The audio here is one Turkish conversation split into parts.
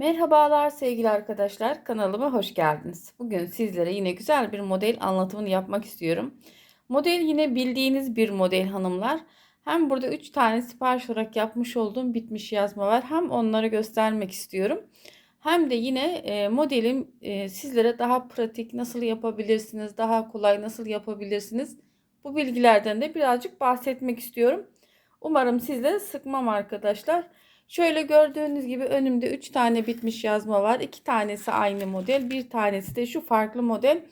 Merhabalar sevgili arkadaşlar kanalıma hoş geldiniz. Bugün sizlere yine güzel bir model anlatımını yapmak istiyorum. Model yine bildiğiniz bir model hanımlar. Hem burada 3 tane sipariş olarak yapmış olduğum bitmiş yazma var. Hem onları göstermek istiyorum. Hem de yine e, modelim e, sizlere daha pratik nasıl yapabilirsiniz, daha kolay nasıl yapabilirsiniz. Bu bilgilerden de birazcık bahsetmek istiyorum. Umarım sizleri sıkmam arkadaşlar. Şöyle gördüğünüz gibi önümde 3 tane bitmiş yazma var. 2 tanesi aynı model, bir tanesi de şu farklı model.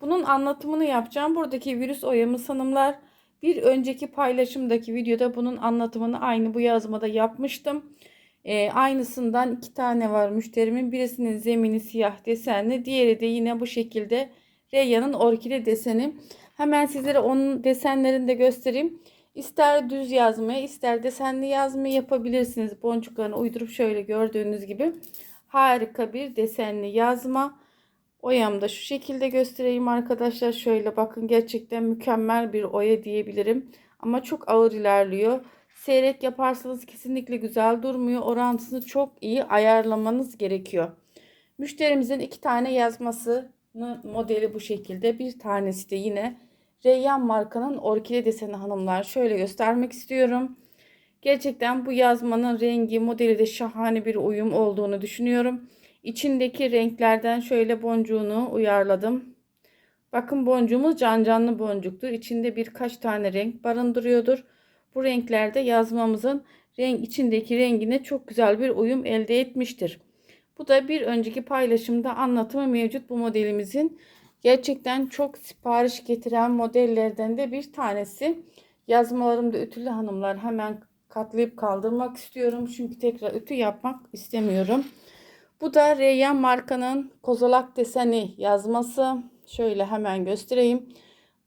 Bunun anlatımını yapacağım. Buradaki virüs oyamı sanımlar bir önceki paylaşımdaki videoda bunun anlatımını aynı bu yazmada yapmıştım. Ee, aynısından iki tane var müşterimin. Birisinin zemini siyah desenli. Diğeri de yine bu şekilde Reya'nın orkide deseni. Hemen sizlere onun desenlerini de göstereyim. İster düz yazmayı ister desenli yazmayı yapabilirsiniz. Boncuklarını uydurup şöyle gördüğünüz gibi harika bir desenli yazma. Oyam da şu şekilde göstereyim arkadaşlar. Şöyle bakın gerçekten mükemmel bir oya diyebilirim. Ama çok ağır ilerliyor. Seyrek yaparsanız kesinlikle güzel durmuyor. Orantısını çok iyi ayarlamanız gerekiyor. Müşterimizin iki tane yazması modeli bu şekilde. Bir tanesi de yine Reyyan markanın orkide deseni hanımlar. Şöyle göstermek istiyorum. Gerçekten bu yazmanın rengi modeli de şahane bir uyum olduğunu düşünüyorum. İçindeki renklerden şöyle boncuğunu uyarladım. Bakın boncuğumuz can canlı boncuktur. İçinde birkaç tane renk barındırıyordur. Bu renklerde yazmamızın renk içindeki rengine çok güzel bir uyum elde etmiştir. Bu da bir önceki paylaşımda anlatımı mevcut bu modelimizin. Gerçekten çok sipariş getiren modellerden de bir tanesi. Yazmalarımda ütülü hanımlar hemen katlayıp kaldırmak istiyorum. Çünkü tekrar ütü yapmak istemiyorum. Bu da Reyyan markanın kozalak deseni yazması. Şöyle hemen göstereyim.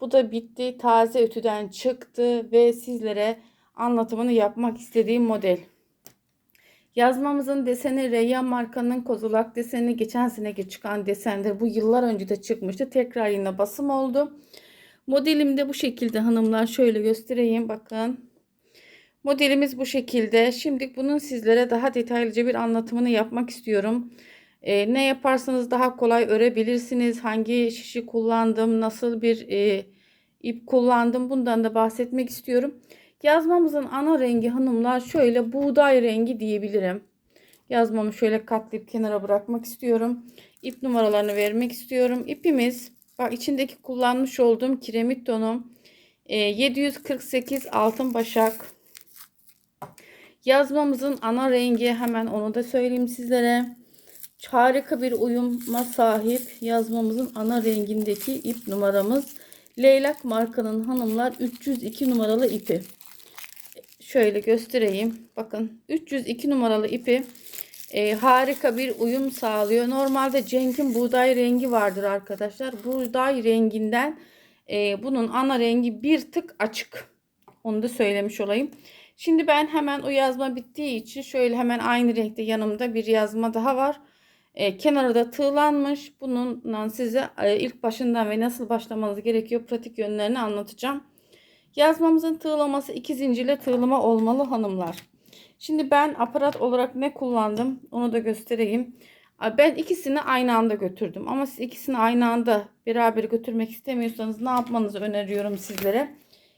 Bu da bitti. Taze ütüden çıktı ve sizlere anlatımını yapmak istediğim model. Yazmamızın deseni Reyyan markanın kozulak deseni geçen sene çıkan desendir. Bu yıllar önce de çıkmıştı. Tekrar yine basım oldu. Modelim de bu şekilde hanımlar. Şöyle göstereyim bakın. Modelimiz bu şekilde. Şimdi bunun sizlere daha detaylıca bir anlatımını yapmak istiyorum. Ee, ne yaparsanız daha kolay örebilirsiniz. Hangi şişi kullandım, nasıl bir e, ip kullandım bundan da bahsetmek istiyorum. Yazmamızın ana rengi hanımlar şöyle buğday rengi diyebilirim. Yazmamı şöyle katlayıp kenara bırakmak istiyorum. İp numaralarını vermek istiyorum. İpimiz bak içindeki kullanmış olduğum kiremit tonu 748 e, altın başak. Yazmamızın ana rengi hemen onu da söyleyeyim sizlere. Harika bir uyuma sahip yazmamızın ana rengindeki ip numaramız. Leylak markanın hanımlar 302 numaralı ipi. Şöyle göstereyim. Bakın 302 numaralı ipi e, harika bir uyum sağlıyor. Normalde Cenk'in buğday rengi vardır arkadaşlar. Buğday renginden e, bunun ana rengi bir tık açık. Onu da söylemiş olayım. Şimdi ben hemen o yazma bittiği için şöyle hemen aynı renkte yanımda bir yazma daha var. E, kenarı da tığlanmış. Bununla size e, ilk başından ve nasıl başlamanız gerekiyor pratik yönlerini anlatacağım. Yazmamızın tığlaması iki zincirle tığlama olmalı hanımlar. Şimdi ben aparat olarak ne kullandım onu da göstereyim. Ben ikisini aynı anda götürdüm. Ama siz ikisini aynı anda beraber götürmek istemiyorsanız ne yapmanızı öneriyorum sizlere.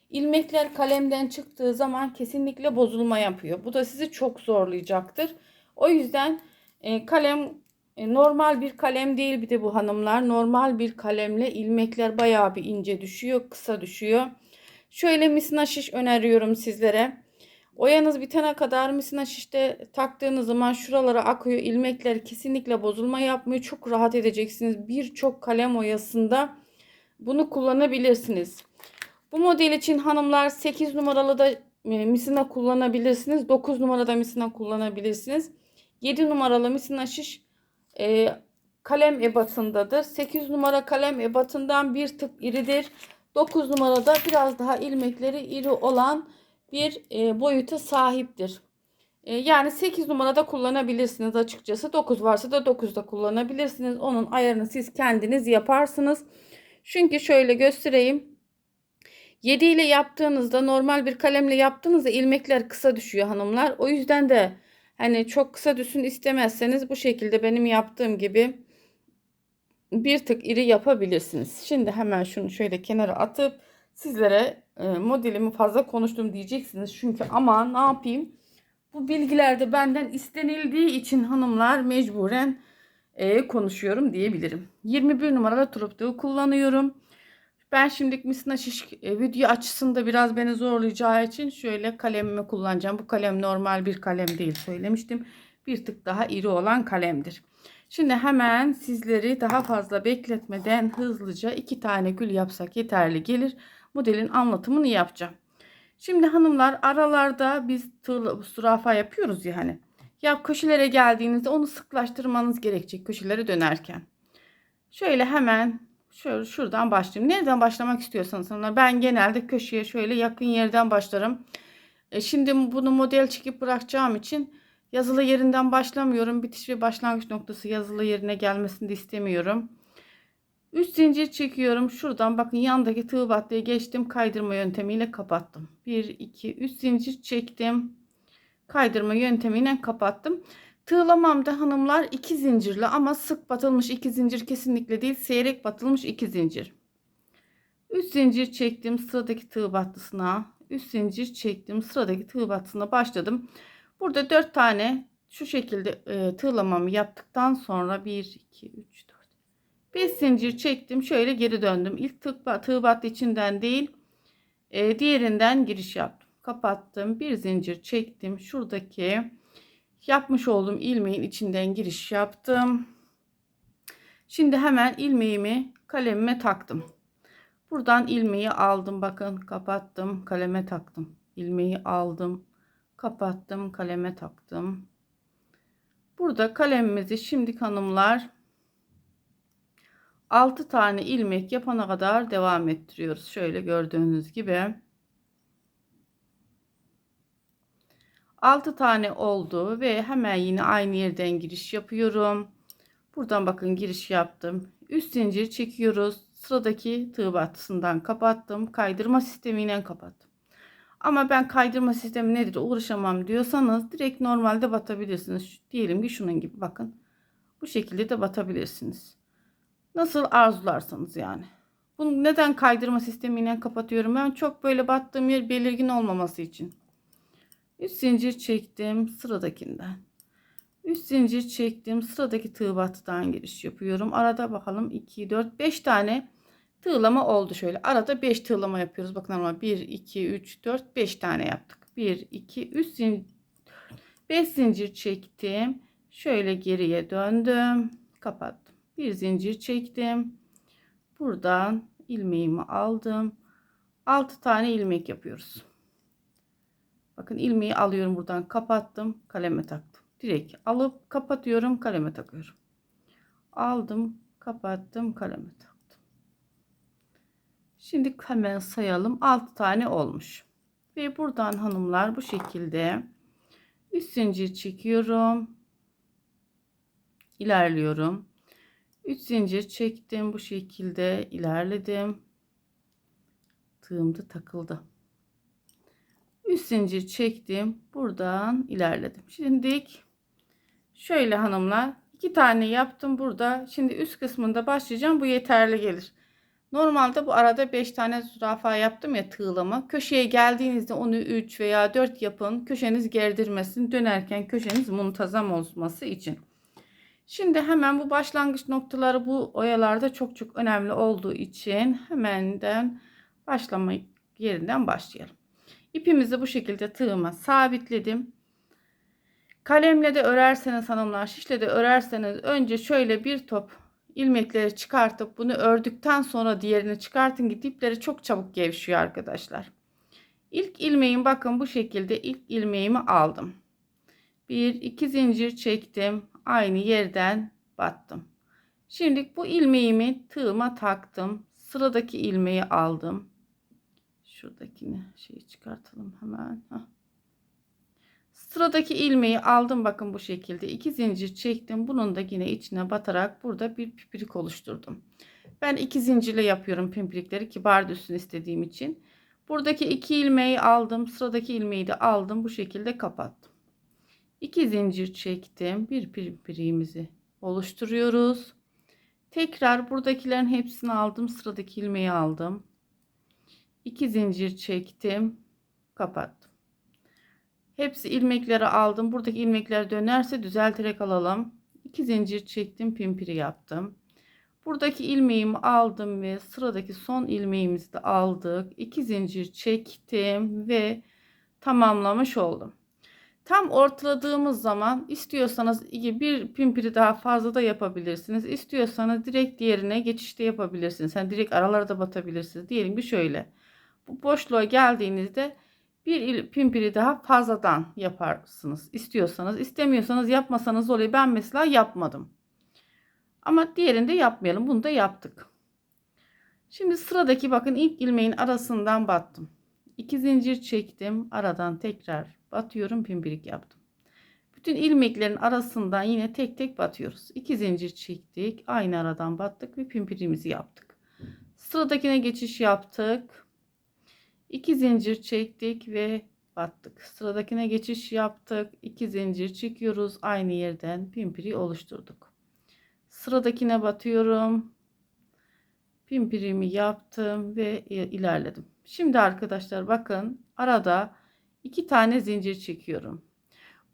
İlmekler kalemden çıktığı zaman kesinlikle bozulma yapıyor. Bu da sizi çok zorlayacaktır. O yüzden e, kalem e, normal bir kalem değil bir de bu hanımlar. Normal bir kalemle ilmekler bayağı bir ince düşüyor, kısa düşüyor. Şöyle misina şiş öneriyorum sizlere. Oyanız bitene kadar misina şişte taktığınız zaman şuralara akıyor. ilmekler kesinlikle bozulma yapmıyor. Çok rahat edeceksiniz. Birçok kalem oyasında bunu kullanabilirsiniz. Bu model için hanımlar 8 numaralı da e, misina kullanabilirsiniz. 9 numarada misina kullanabilirsiniz. 7 numaralı misina şiş e, kalem ebatındadır. 8 numara kalem ebatından bir tık iridir. 9 numarada biraz daha ilmekleri iri olan bir e, boyuta sahiptir. E, yani 8 numarada kullanabilirsiniz açıkçası. 9 varsa da 9'da kullanabilirsiniz. Onun ayarını siz kendiniz yaparsınız. Çünkü şöyle göstereyim. 7 ile yaptığınızda normal bir kalemle yaptığınızda ilmekler kısa düşüyor hanımlar. O yüzden de Hani çok kısa düşsün istemezseniz bu şekilde benim yaptığım gibi bir tık iri yapabilirsiniz. Şimdi hemen şunu şöyle kenara atıp sizlere e, modelimi fazla konuştum diyeceksiniz. Çünkü ama ne yapayım? Bu bilgiler de benden istenildiği için hanımlar mecburen e, konuşuyorum diyebilirim. 21 numaralı turuptuğu kullanıyorum. Ben şimdilik misina şiş e, video açısında biraz beni zorlayacağı için şöyle kalemimi kullanacağım. Bu kalem normal bir kalem değil söylemiştim. Bir tık daha iri olan kalemdir. Şimdi hemen sizleri daha fazla bekletmeden hızlıca iki tane gül yapsak yeterli gelir. Modelin anlatımını yapacağım. Şimdi hanımlar aralarda biz tığla, zürafa yapıyoruz ya hani. Ya köşelere geldiğinizde onu sıklaştırmanız gerekecek köşelere dönerken. Şöyle hemen şöyle şuradan başlayayım. Nereden başlamak istiyorsanız hanımlar ben genelde köşeye şöyle yakın yerden başlarım. E şimdi bunu model çekip bırakacağım için yazılı yerinden başlamıyorum. Bitiş ve başlangıç noktası yazılı yerine gelmesini de istemiyorum. 3 zincir çekiyorum. Şuradan bakın yandaki tığ battıya geçtim. Kaydırma yöntemiyle kapattım. 1, 2, 3 zincir çektim. Kaydırma yöntemiyle kapattım. Tığlamamda hanımlar 2 zincirli ama sık batılmış 2 zincir kesinlikle değil. Seyrek batılmış 2 zincir. 3 zincir çektim sıradaki tığ battısına. 3 zincir çektim sıradaki tığ battısına başladım. Burada 4 tane şu şekilde e, tığlamamı yaptıktan sonra 1, 2, 3, 4, 5 zincir çektim. Şöyle geri döndüm. İlk tığ, tığ battı içinden değil e, diğerinden giriş yaptım. Kapattım. Bir zincir çektim. Şuradaki yapmış olduğum ilmeğin içinden giriş yaptım. Şimdi hemen ilmeğimi kalemime taktım. Buradan ilmeği aldım. Bakın kapattım. Kaleme taktım. İlmeği aldım. Kapattım. Kaleme taktım. Burada kalemimizi şimdi hanımlar 6 tane ilmek yapana kadar devam ettiriyoruz. Şöyle gördüğünüz gibi. 6 tane oldu ve hemen yine aynı yerden giriş yapıyorum. Buradan bakın giriş yaptım. Üst zincir çekiyoruz. Sıradaki tığ battısından kapattım. Kaydırma sistemiyle kapattım. Ama ben kaydırma sistemi nedir uğraşamam diyorsanız direkt normalde batabilirsiniz. Diyelim ki şunun gibi bakın. Bu şekilde de batabilirsiniz. Nasıl arzularsanız yani. Bunu neden kaydırma sistemiyle kapatıyorum? Ben çok böyle battığım yer belirgin olmaması için. 3 zincir çektim sıradakinden. 3 zincir çektim sıradaki tığ battıdan giriş yapıyorum. Arada bakalım 2 4 5 tane tığlama oldu şöyle. Arada 5 tığlama yapıyoruz. Bakın ama 1 2 3 4 5 tane yaptık. 1 2 3 zincir 5 zincir çektim. Şöyle geriye döndüm. Kapattım. Bir zincir çektim. Buradan ilmeğimi aldım. 6 tane ilmek yapıyoruz. Bakın ilmeği alıyorum buradan kapattım kaleme taktım. Direkt alıp kapatıyorum kaleme takıyorum. Aldım kapattım kaleme taktım. Şimdi hemen sayalım 6 tane olmuş. Ve buradan hanımlar bu şekilde üst zincir çekiyorum. İlerliyorum. 3 zincir çektim bu şekilde ilerledim. Tığım da takıldı. 3 zincir çektim. Buradan ilerledim. Şimdi şöyle hanımlar iki tane yaptım burada. Şimdi üst kısmında başlayacağım. Bu yeterli gelir. Normalde bu arada 5 tane zürafa yaptım ya tığlama. Köşeye geldiğinizde onu 3 veya 4 yapın. Köşeniz gerdirmesin. Dönerken köşeniz muntazam olması için. Şimdi hemen bu başlangıç noktaları bu oyalarda çok çok önemli olduğu için hemenden başlama yerinden başlayalım. İpimizi bu şekilde tığıma sabitledim. Kalemle de örerseniz hanımlar şişle de örerseniz önce şöyle bir top ilmekleri çıkartıp bunu ördükten sonra diğerini çıkartın ki dipleri çok çabuk gevşiyor arkadaşlar. İlk ilmeğim bakın bu şekilde ilk ilmeğimi aldım. Bir iki zincir çektim. Aynı yerden battım. Şimdi bu ilmeğimi tığıma taktım. Sıradaki ilmeği aldım. Şuradakini şeyi çıkartalım hemen. Heh. Sıradaki ilmeği aldım bakın bu şekilde. iki zincir çektim. Bunun da yine içine batarak burada bir pipirik oluşturdum. Ben iki zincirle yapıyorum pimpirikleri kibar düşsün istediğim için. Buradaki iki ilmeği aldım. Sıradaki ilmeği de aldım. Bu şekilde kapattım. 2 zincir çektim. Bir pimpiriğimizi oluşturuyoruz. Tekrar buradakilerin hepsini aldım. Sıradaki ilmeği aldım. 2 zincir çektim. Kapattım. Hepsi ilmekleri aldım. Buradaki ilmekler dönerse düzelterek alalım. 2 zincir çektim. Pimpiri yaptım. Buradaki ilmeğimi aldım ve sıradaki son ilmeğimizi de aldık. 2 zincir çektim ve tamamlamış oldum. Tam ortaladığımız zaman istiyorsanız bir pimpiri daha fazla da yapabilirsiniz. İstiyorsanız direkt diğerine geçişte yapabilirsiniz. Yani direkt aralarda batabilirsiniz. Diyelim ki şöyle. Bu boşluğa geldiğinizde bir pimpiri daha fazladan yaparsınız. İstiyorsanız, istemiyorsanız yapmasanız oluyor. Ben mesela yapmadım. Ama diğerinde yapmayalım. Bunu da yaptık. Şimdi sıradaki bakın ilk ilmeğin arasından battım. 2 zincir çektim. Aradan tekrar batıyorum. Pimpirik yaptım. Bütün ilmeklerin arasından yine tek tek batıyoruz. 2 zincir çektik. Aynı aradan battık ve pimpirimizi yaptık. Sıradakine geçiş yaptık. 2 zincir çektik ve battık. Sıradakine geçiş yaptık. 2 zincir çekiyoruz. Aynı yerden pimpiri oluşturduk. Sıradakine batıyorum. Pimpirimi yaptım ve ilerledim. Şimdi arkadaşlar bakın arada iki tane zincir çekiyorum.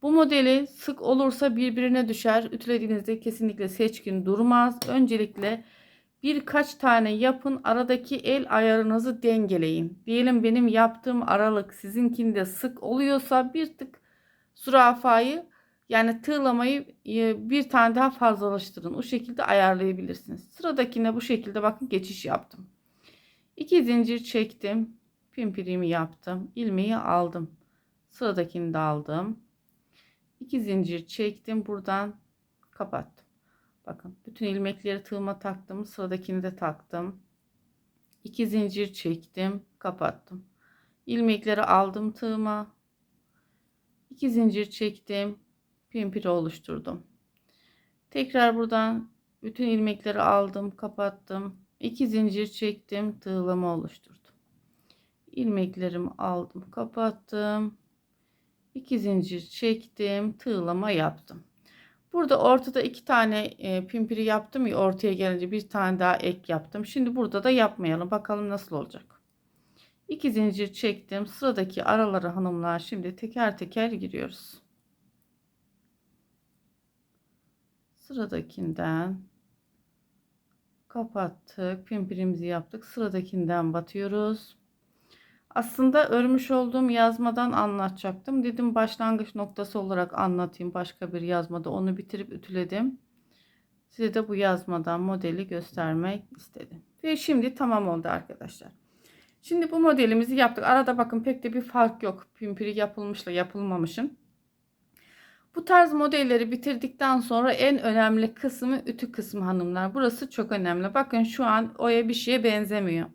Bu modeli sık olursa birbirine düşer. Ütülediğinizde kesinlikle seçkin durmaz. Öncelikle birkaç tane yapın. Aradaki el ayarınızı dengeleyin. Diyelim benim yaptığım aralık sizinkinde sık oluyorsa bir tık zürafayı yani tığlamayı e, bir tane daha fazlalaştırın. O şekilde ayarlayabilirsiniz. Sıradakine bu şekilde bakın geçiş yaptım. 2 zincir çektim. Pimpirimi yaptım. ilmeği aldım. Sıradakini de aldım. 2 zincir çektim. Buradan kapattım. Bakın bütün ilmekleri tığıma taktım. Sıradakini de taktım. 2 zincir çektim. Kapattım. İlmekleri aldım tığıma. 2 zincir çektim pimpiri oluşturdum. Tekrar buradan bütün ilmekleri aldım, kapattım. 2 zincir çektim, tığlama oluşturdum. İlmeklerimi aldım, kapattım. 2 zincir çektim, tığlama yaptım. Burada ortada iki tane e, pimpiri yaptım ya ortaya gelince bir tane daha ek yaptım. Şimdi burada da yapmayalım. Bakalım nasıl olacak. 2 zincir çektim. Sıradaki aralara hanımlar şimdi teker teker giriyoruz. Sıradakinden kapattık. Pimpirimizi yaptık. Sıradakinden batıyoruz. Aslında örmüş olduğum yazmadan anlatacaktım. Dedim başlangıç noktası olarak anlatayım başka bir yazmada. Onu bitirip ütüledim. Size de bu yazmadan modeli göstermek istedim. Ve şimdi tamam oldu arkadaşlar. Şimdi bu modelimizi yaptık. Arada bakın pek de bir fark yok. Pimpiri yapılmışla yapılmamışın. Bu tarz modelleri bitirdikten sonra en önemli kısmı ütü kısmı hanımlar. Burası çok önemli. Bakın şu an oya bir şeye benzemiyor.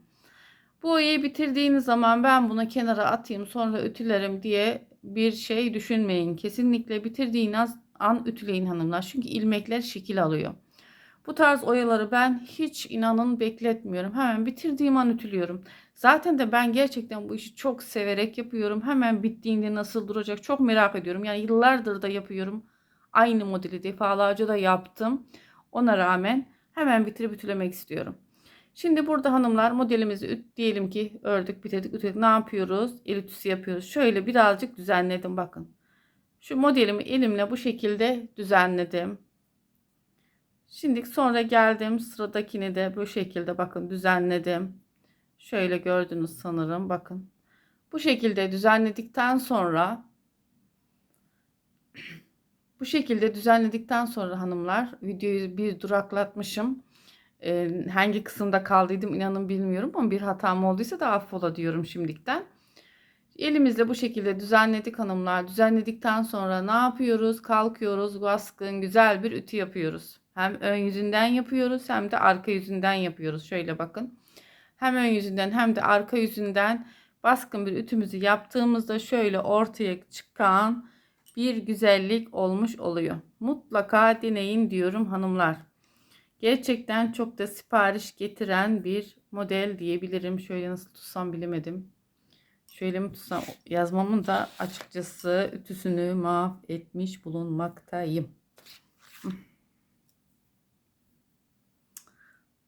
Bu oyayı bitirdiğiniz zaman ben bunu kenara atayım sonra ütülerim diye bir şey düşünmeyin. Kesinlikle bitirdiğiniz an ütüleyin hanımlar. Çünkü ilmekler şekil alıyor. Bu tarz oyaları ben hiç inanın bekletmiyorum. Hemen bitirdiğim an ütülüyorum. Zaten de ben gerçekten bu işi çok severek yapıyorum. Hemen bittiğinde nasıl duracak çok merak ediyorum. Yani yıllardır da yapıyorum. Aynı modeli defalarca da yaptım. Ona rağmen hemen bitirip ütülemek istiyorum. Şimdi burada hanımlar modelimizi diyelim ki ördük bitirdik ütüledik. Ne yapıyoruz? El ütüsü yapıyoruz. Şöyle birazcık düzenledim bakın. Şu modelimi elimle bu şekilde düzenledim. Şimdi sonra geldim sıradakini de bu şekilde bakın düzenledim. Şöyle gördünüz sanırım bakın. Bu şekilde düzenledikten sonra bu şekilde düzenledikten sonra hanımlar videoyu bir duraklatmışım. Ee, hangi kısımda kaldıydım inanın bilmiyorum ama bir hatam olduysa da affola diyorum şimdikten. Elimizle bu şekilde düzenledik hanımlar. Düzenledikten sonra ne yapıyoruz? Kalkıyoruz. Baskın güzel bir ütü yapıyoruz. Hem ön yüzünden yapıyoruz hem de arka yüzünden yapıyoruz. Şöyle bakın. Hem ön yüzünden hem de arka yüzünden baskın bir ütümüzü yaptığımızda şöyle ortaya çıkan bir güzellik olmuş oluyor. Mutlaka deneyin diyorum hanımlar. Gerçekten çok da sipariş getiren bir model diyebilirim. Şöyle nasıl tutsam bilemedim. Şöyle mi tutsam yazmamın da açıkçası ütüsünü mahvetmiş bulunmaktayım.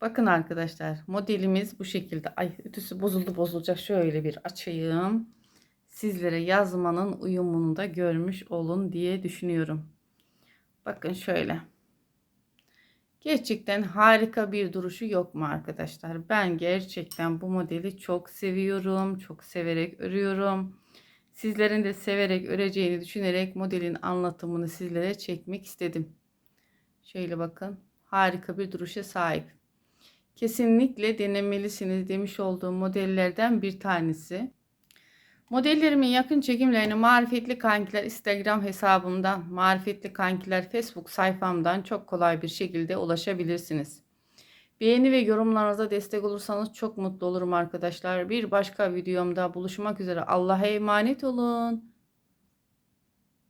Bakın arkadaşlar modelimiz bu şekilde. Ay ütüsü bozuldu bozulacak. Şöyle bir açayım. Sizlere yazmanın uyumunu da görmüş olun diye düşünüyorum. Bakın şöyle. Gerçekten harika bir duruşu yok mu arkadaşlar? Ben gerçekten bu modeli çok seviyorum. Çok severek örüyorum. Sizlerin de severek öreceğini düşünerek modelin anlatımını sizlere çekmek istedim. Şöyle bakın. Harika bir duruşa sahip. Kesinlikle denemelisiniz demiş olduğum modellerden bir tanesi. Modellerimin yakın çekimlerini Marifetli Kankiler Instagram hesabımdan, Marifetli Kankiler Facebook sayfamdan çok kolay bir şekilde ulaşabilirsiniz. Beğeni ve yorumlarınıza destek olursanız çok mutlu olurum arkadaşlar. Bir başka videomda buluşmak üzere. Allah'a emanet olun.